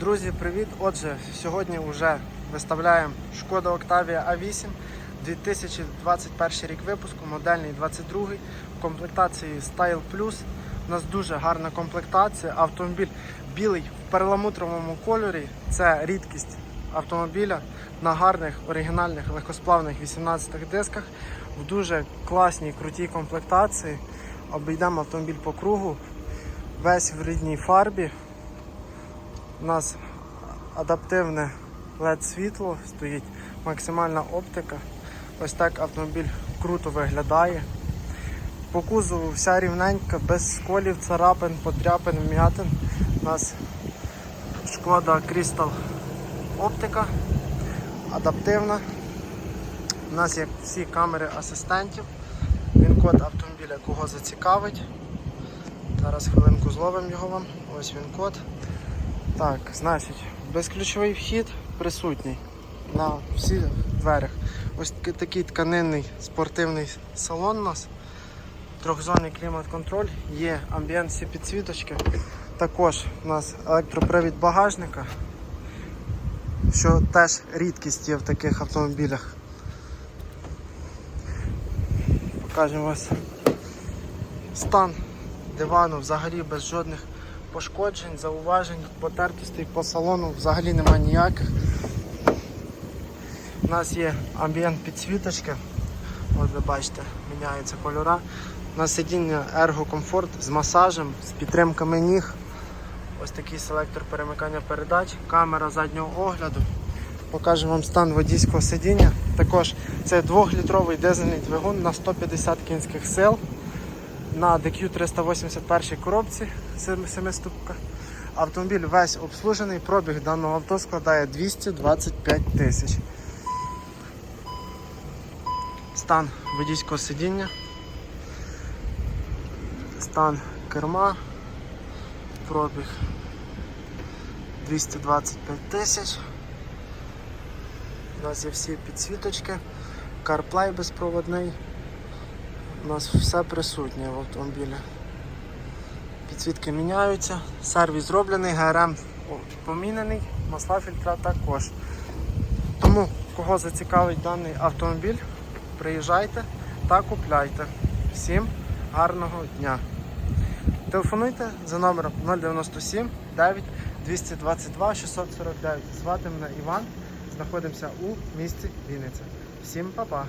Друзі, привіт! Отже, сьогодні вже виставляємо Шкода Octavia A8 2021 рік випуску, модельний 22 в комплектації Style Plus. У нас дуже гарна комплектація. Автомобіль білий в перламутровому кольорі. Це рідкість автомобіля на гарних оригінальних легкосплавних 18-х дисках в дуже класній крутій комплектації. Обійдемо автомобіль по кругу, весь в рідній фарбі. У нас адаптивне LED світло, стоїть максимальна оптика. Ось так автомобіль круто виглядає. По кузову вся рівненька, без сколів, царапин, подряпин, вм'ятин. У нас шкода Crystal оптика адаптивна. У нас є всі камери асистентів. Він код автомобіля, кого зацікавить. Зараз хвилинку зловимо його вам. Ось він код. Так, значить, безключовий вхід присутній на всіх дверях. Ось таки- такий тканинний спортивний салон у нас. Трьохзонний клімат-контроль, є амбієнт підсвіточки. Також у нас електропривід багажника, що теж рідкість є в таких автомобілях. Покажемо вас стан дивану взагалі без жодних пошкоджень, зауважень, потертостей по салону взагалі немає ніяких. У нас є амбієнт підсвіточки. От ви бачите, міняються кольора. У нас сидіння Comfort з масажем, з підтримками ніг. Ось такий селектор перемикання передач, камера заднього огляду. Покажемо вам стан водійського сидіння. Також це 2-літровий дизельний двигун на 150 кінських сил на DQ 381 коробці 7 ступка. Автомобіль весь обслужений, пробіг даного авто складає 225 тисяч. Стан водійського сидіння, стан керма, пробіг 225 тисяч. У нас є всі підсвіточки, CarPlay безпроводний. У нас все присутнє в автомобілі. Підсвітки міняються, сервіс зроблений, ГРМ помінений, масла фільтра також. Тому, кого зацікавить даний автомобіль, приїжджайте та купляйте. Всім гарного дня! Телефонуйте за номером 097 9 222 649. Звати мене Іван. Знаходимося у місті Вінниця. Всім па-па!